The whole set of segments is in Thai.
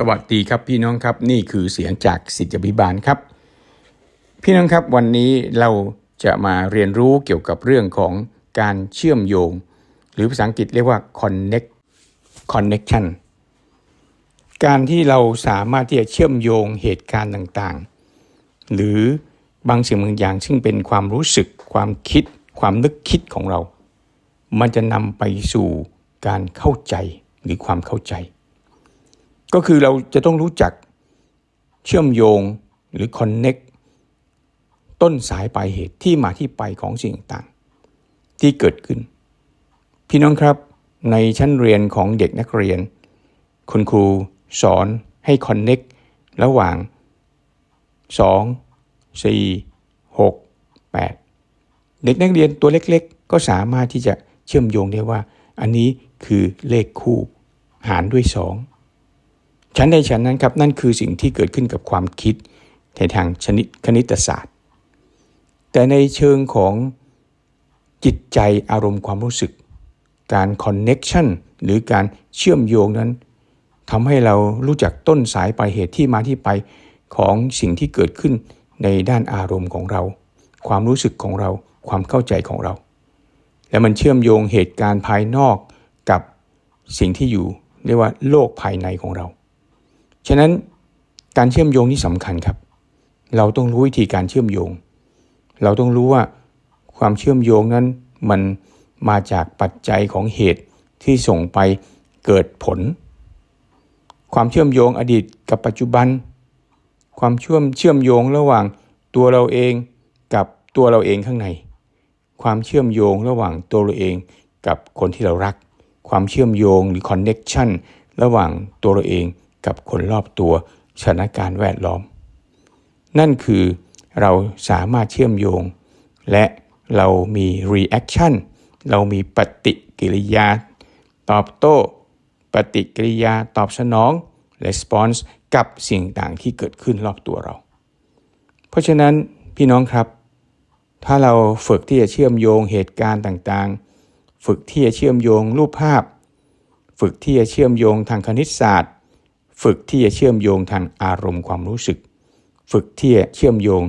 สวัสดีครับพี่น้องครับนี่คือเสียงจากสิทธิพิบาลครับ พี่น้องครับวันนี้เราจะมาเรียนรู้เกี่ยวกับเรื่องของการเชื่อมโยง หรือภาษาอังกฤษเรียกว่า connect connection การที่เราสามารถที่จะเชื่อมโยงเหตุการณ์ต่างๆ หรือบางสิ่งบางอย่างซึ่งเป็นความรู้สึกความคิด ความนึกคิดของเรา มันจะนำไปสู่การเข้าใจหรือความเข้าใจ ก็คือเราจะต้องรู้จักเชื่อมโยงหรือ connect ต้นสายปลายเหตุที่มาที่ไปของสิ่งต่างๆที่เกิดขึ้น พี่น้องครับในชั้นเรียนของเด็กนักเรียน คุณครูสอนให้ connect ระหว่าง 2 4 6 8 เด็กนักเรียนตัวเล็กๆ ก็สามารถที่จะเชื่อมโยงได้ว่า อันนี้คือเลขคู่ หารด้วย 2 ชั้นในชั้นนั้นครับนั่นคือสิ่งที่เกิดขึ้นกับความคิดในทางชนิดคณิตศาสตร์ แต่ในเชิงของจิตใจอารมณ์ความรู้สึก การคอนเน็ชันหรือการเชื่อมโยงนั้นทำให้เรารู้จักต้นสายปลายเหตุที่มาที่ไปของสิ่งที่เกิดขึ้นในด้านอารมณ์ของเรา ความรู้สึกของเราความเข้าใจของเรา และมันเชื่อมโยงเหตุการณ์ภายนอกกับสิ่งที่อยู่เรียกว่าโลกภายในของเรา ฉะนั้นการเชื่อมโยงนี่สำคัญครับ เราต้องรู้วิธีการเชื่อมโยง เราต้องรู้ว่าความเชื่อมโยงนั้นมันมาจากปัจจัยของเหตุที่ส่งไปเกิดผล ความเชื่อมโยงอดีตกับปัจจุบัน ความเชื่อมเชื่อมโยงระหว่างตัวเราเองกับตัวเราเองข้างใน ความเชื่อมโยงระหว่างตัวเราเองกับคนที่เรารัก ความเชื่อมโยงหรือคอนเน็ชันระหว่างตัวเราเอง กับคนรอบตัวสถานการณ์แวดล้อม นั่นคือเราสามารถเชื่อมโยง และเรามี reaction เรามีปฏิกิริยา ตอบโต้ ปฏิกิริยาตอบสนอง response กับสิ่งต่างที่เกิดขึ้นรอบตัวเรา เพราะฉะนั้นพี่น้องครับ ถ้าเราฝึกที่จะเชื่อมโยงเหตุการณ์ต่างๆ ฝึกที่จะเชื่อมโยงรูปภาพ ฝึกที่จะเชื่อมโยงทางคณิตศาสตร์ ฝึกที่จะเชื่อมโยงทางอารมณ์ความรู้สึก ฝึกที่จะเชื่อมโยง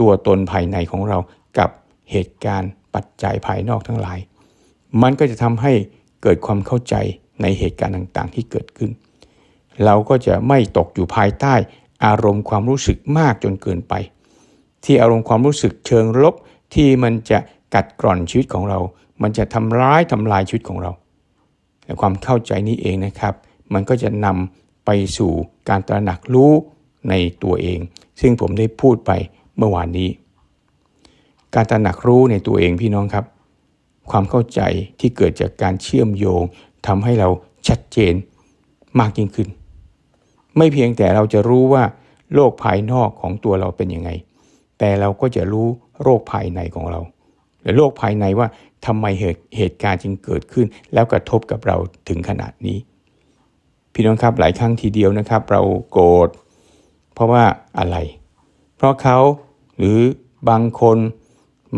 ตัวตนภายในของเรากับเหตุการณ์ปัจจัยภายนอกทั้งหลาย มันก็จะทำให้เกิดความเข้าใจในเหตุการณ์ต่างๆ ที่เกิดขึ้น เราก็จะไม่ตกอยู่ภายใต้อารมณ์ความรู้สึกมากจนเกินไป ที่อารมณ์ความรู้สึกเชิงลบที่มันจะกัดกร่อนชีวิตของเรา มันจะทำร้ายทำลายชีวิตของเราแต่ความเข้าใจนี้เองนะครับ มันก็จะนำ ไปสู่การตระหนักรู้ในตัวเอง ซึ่งผมได้พูดไปเมื่อวานนี้ การตระหนักรู้ในตัวเองพี่น้องครับ ความเข้าใจที่เกิดจากการเชื่อมโยงทำให้เราชัดเจนมากยิ่งขึ้น ไม่เพียงแต่เราจะรู้ว่าโลกภายนอกของตัวเราเป็นยังไง แต่เราก็จะรู้โรคภายในของเรา หรือโรคภายในว่าทำไมเหตุเหตุการณ์จึงเกิดขึ้น แล้วกระทบกับเราถึงขนาดนี้ พี่น้องครับหลายครั้งทีเดียวนะครับ เราโกรธเพราะว่าอะไร เพราะเขาหรือบางคน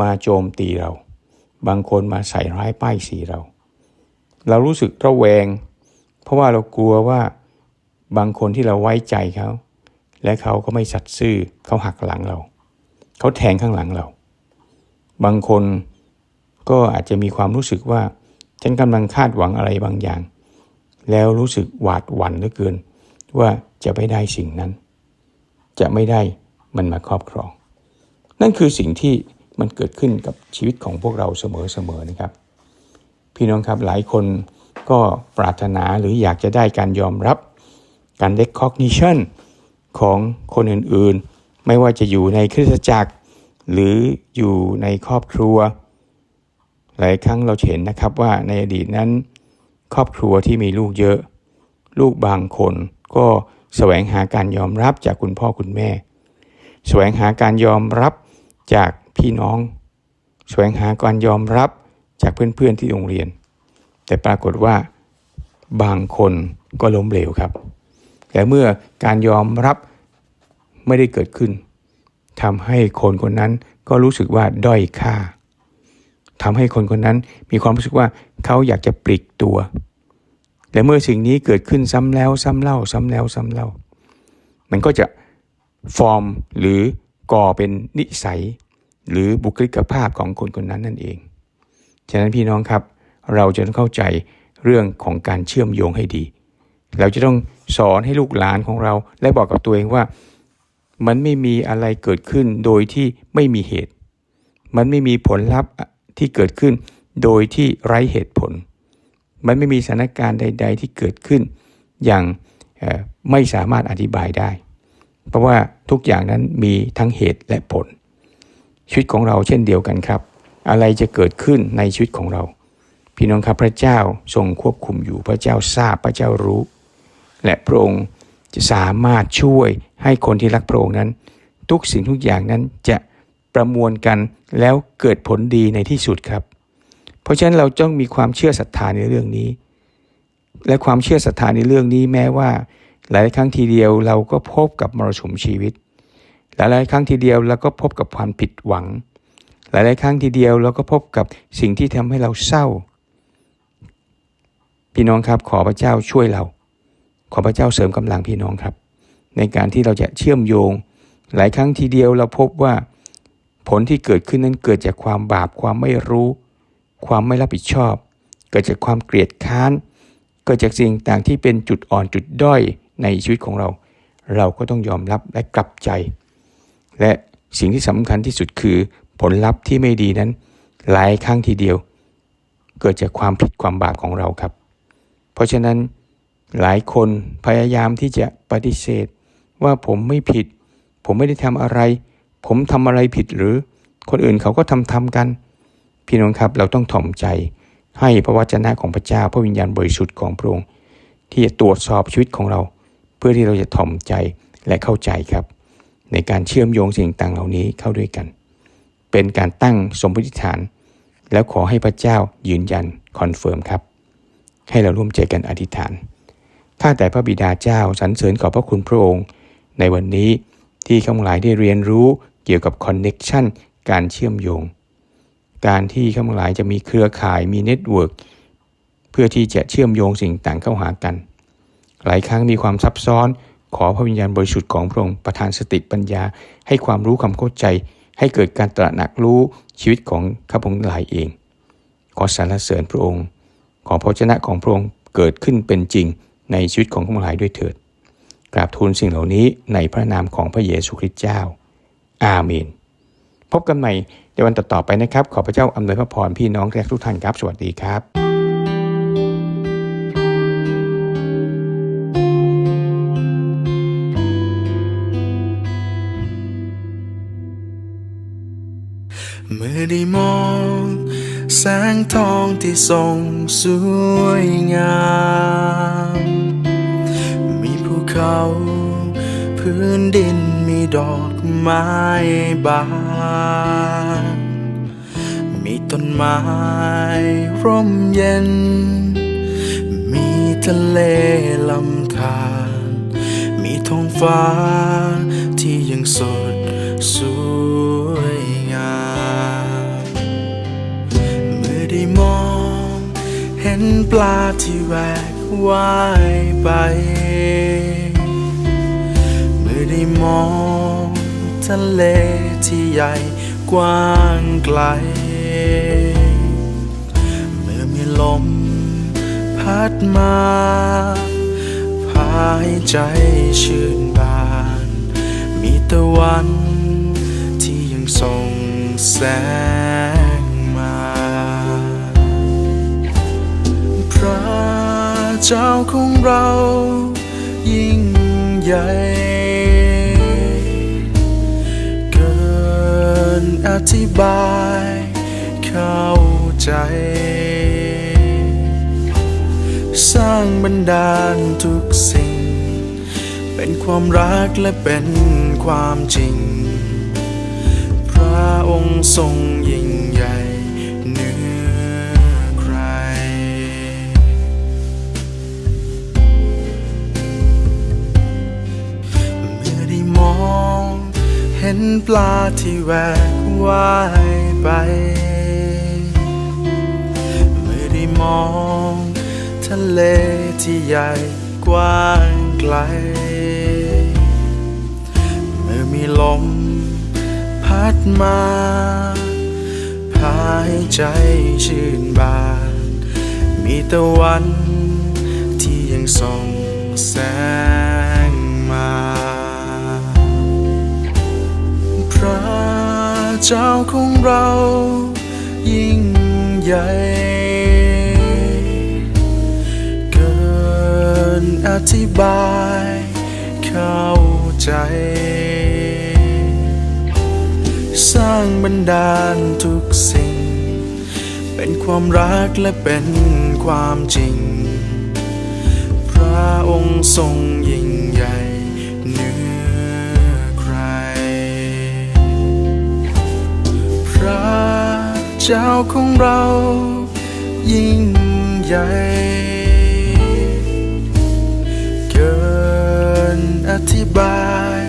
มาโจมตีเรา บางคนมาใส่ร้ายป้ายสีเรา เรารู้สึกระแวง เพราะว่าเรากลัวว่าบางคนที่เราไว้ใจเขา และเขาก็ไม่สัตย์ซื่อเขาหักหลังเรา เขาแทงข้างหลังเรา บางคนก็อาจจะมีความรู้สึกว่า ฉันกำลังคาดหวังอะไรบางอย่าง แล้วรู้สึกหวาดหวั่นเหลือเกิน ว่าจะไม่ได้สิ่งนั้น จะไม่ได้มันมาครอบครอง นั่นคือสิ่งที่มันเกิดขึ้นกับชีวิตของพวกเราเสมอๆนะครับ พี่น้องครับหลายคนก็ปรารถนาหรืออยากจะได้การยอมรับ การ recognition ของคนอื่นๆ ไม่ว่าจะอยู่ในคริสตจักร หรืออยู่ในครอบครัว หลายครั้งเราเห็นนะครับว่าในอดีตนั้น ครอบครัวที่มีลูกเยอะ ลูกบางคนก็แสวงหาการยอมรับจากคุณพ่อคุณแม่ แสวงหาการยอมรับจากพี่น้อง แสวงหาการยอมรับจากเพื่อนๆที่โรงเรียน แต่ปรากฏว่าบางคนก็ล้มเหลวครับ แต่เมื่อการยอมรับไม่ได้เกิดขึ้นทำให้คนคนนั้นก็รู้สึกว่าด้อยค่า ทำให้คนคนนั้นมีความรู้สึกว่าเขาอยากจะปลีกตัว และเมื่อสิ่งนี้เกิดขึ้นซ้ำแล้วซ้ำเล่า ซ้ำแล้วซ้ำเล่า มันก็จะฟอร์มหรือก่อเป็นนิสัย หรือบุคลิกภาพของคนคนนั้นนั่นเอง ฉะนั้นพี่น้องครับ เราจะต้องเข้าใจเรื่องของการเชื่อมโยงให้ดี เราจะต้องสอนให้ลูกหลานของเรา และบอกกับตัวเองว่า มันไม่มีอะไรเกิดขึ้นโดยที่ไม่มีเหตุ มันไม่มีผลลัพธ์ ที่เกิดขึ้น โดยที่ไร้เหตุผล มันไม่มีสถานการณ์ใด ๆ ที่เกิดขึ้น อย่างไม่สามารถอธิบายได้ เพราะว่าทุกอย่างนั้นมีทั้งเหตุและผล ชีวิตของเราเช่นเดียวกันครับ อะไรจะเกิดขึ้นในชีวิตของเรา พี่น้องครับพระเจ้าทรงควบคุมอยู่พระเจ้าทราบพระเจ้ารู้ และพระองค์จะสามารถช่วยให้คนที่รักพระองค์นั้น ทุกสิ่งทุกอย่างนั้นจะ ประมวลกันแล้วเกิดผลดีในที่สุดครับ เพราะฉะนั้นเราต้องมีความเชื่อศรัทธาในเรื่องนี้ และความเชื่อศรัทธาในเรื่องนี้แม้ว่า หลายครั้งทีเดียวเราก็พบกับมรสุมชีวิต หลายหลายครั้งทีเดียวเราก็พบกับความผิดหวัง หลายหลายครั้งทีเดียวเราก็พบกับสิ่งที่ทำให้เราเศร้า พี่น้องครับขอพระเจ้าช่วยเรา ขอพระเจ้าเสริมกำลังพี่น้องครับ ในการที่เราจะเชื่อมโยง หลายครั้งทีเดียวเราพบว่า ผลที่เกิดขึ้นนั้นเกิดจากความบาปความไม่รู้ ความไม่รับผิดชอบ เกิดจากความเกลียดค้าน เกิดจากสิ่งต่างที่เป็นจุดอ่อนจุดด้อยในชีวิตของเรา เราก็ต้องยอมรับและกลับใจ และสิ่งที่สำคัญที่สุดคือผลลัพธ์ที่ไม่ดีนั้น หลายครั้งทีเดียว เกิดจากความผิดความบาปของเราครับ เพราะฉะนั้นหลายคนพยายามที่จะปฏิเสธ ว่าผมไม่ผิด ผมไม่ได้ทำอะไร ผมทำอะไรผิดหรือ คนอื่นเขาก็ทำทำกัน พี่น้องครับเราต้องถ่อมใจ ให้พระวจนะของพระเจ้าพระวิญญาณบริสุทธิ์ของพระองค์ที่จะตรวจสอบชีวิตของเรา เพื่อที่เราจะถ่อมใจและเข้าใจครับ ในการเชื่อมโยงสิ่งต่างเหล่านี้เข้าด้วยกัน เป็นการตั้งสมมติฐาน แล้วขอให้พระเจ้ายืนยันคอนเฟิร์มครับ ให้เราร่วมใจกันอธิษฐานข้าแต่พระบิดาเจ้าสรรเสริญขอบพระคุณพระองค์ ในวันนี้ที่ข้าพเจ้าได้เรียนรู้ เกี่ยวกับคอนเน็ชันการเชื่อมโยง การที่ข้าพเจ้าจะมีเครือข่ายมีเน็ตเวิร์กเพื่อที่จะเชื่อมโยงสิ่งต่างเข้าหากัน หลายครั้งมีความซับซ้อน ขอพระวิญญาณบริสุทธิ์ของพระองค์ประทานสติปัญญา ให้ความรู้ความเข้าใจ ให้เกิดการตระหนักรู้ชีวิตของข้าพเจ้าหลายเอง ขอสรรเสริญพระองค์ ขอพระชนะของพระองค์เกิดขึ้นเป็นจริงในชีวิตของข้าพเจ้าหลายด้วยเถิดกราบทูลสิ่งเหล่านี้ในพระนามของพระเยซูคริสต์เจ้า อาเมน พบกันใหม่ในวันต่อๆไปนะครับ ขอพระเจ้าอำนวยพระพรพี่น้องและทุกท่านครับ สวัสดีครับเมื่อได้มองแสงทองที่ส่องสวยงาม มีภูเขา พื้นดินมีดอก ไม้บานมีต้นไม้ร่มเย็น มีทะเลลำธารมีท้องฟ้าที่ยังสดสวยงามเมื่อได้มองเห็นปลาที่แหวกว่ายไป เมื่อได้มอง ทะเลที่ใหญ่กว้างไกล เมื่อมีลมพัดมา พาให้ใจชื่นบาน มีตะวันที่ยังส่องแสงมา พระเจ้าของเรา ธิบายเข้าใจ สร้างบรรดาลทุกสิ่ง เป็นความรักและเป็นความจริง พระองค์ทรงยิ่งใหญ่เหนือใคร เมื่อได้มอง ห็นปลาที่แหวกว่ายไป เมื่อได้มอง ทะเลที่ใหญ่กว้างไกล เมื่อมีลม พัดมา พาให้ใจชื่นบาน มีตะวันที่ยังส่องแสง เจ้าของเรายิ่งใหญ่ เกินอธิบายเข้าใจ สร้างบันดาลทุกสิ่ง เป็นความรักและเป็นความจริง พระองค์ทรงยิ่ง เจ้าของเรายิ่งใหญ่ เกินอธิบาย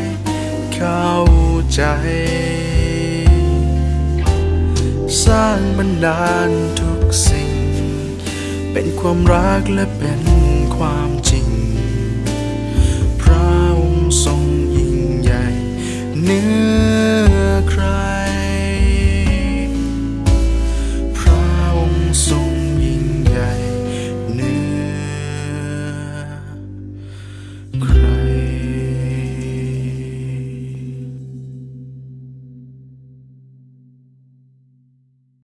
เข้าใจ สร้างบันดาลทุกสิ่ง เป็นความรักและเป็น